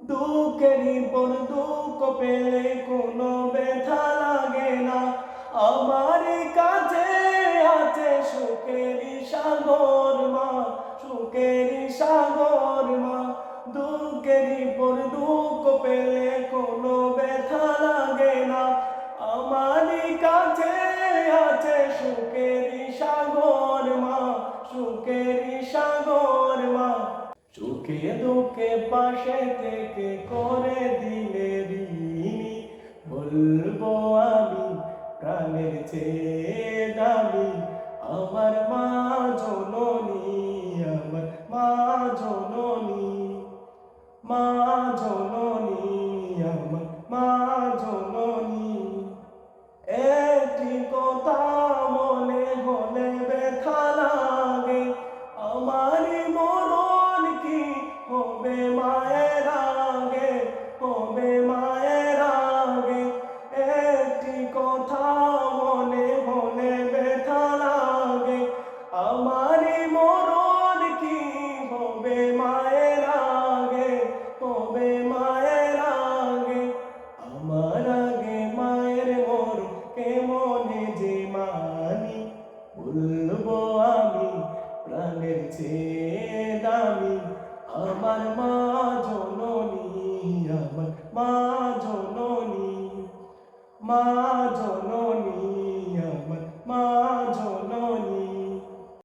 দুঃখেরই পর দুঃখ পেলে কোনো ব্যথা লাগে না। আমার কাছে আছে সুখেরই সাগর মা সুখেরই সাগর মা। দুঃখেরই পর দুঃখ পেলে কোনো ব্যথা লাগে না। আমার কাছে আছে সুখেরই সাগর মা মা সুখে দুঃখে পাশে থেকে করে দিলে ঋণী, বলব আমি প্রাণের চেয়ে দামি। আমার মা জননী, আমার মা জননী মা জননী, আমার মা জননী। একটি কথা মনে হলে ব্যথা লাগে, আমারই মরণ কি হবে মায়ের আগে হবে মায়ের আগে? একটি কথা মনে হলে ব্যথা লাগে। আমারই মরণ কি? হবে মায়ের আগে হবে মায়ের আগে? আমার আগে মায়ের মর কেমনে যে মানি? বলব আমার মা জননী আমার মা জননী মা জননী।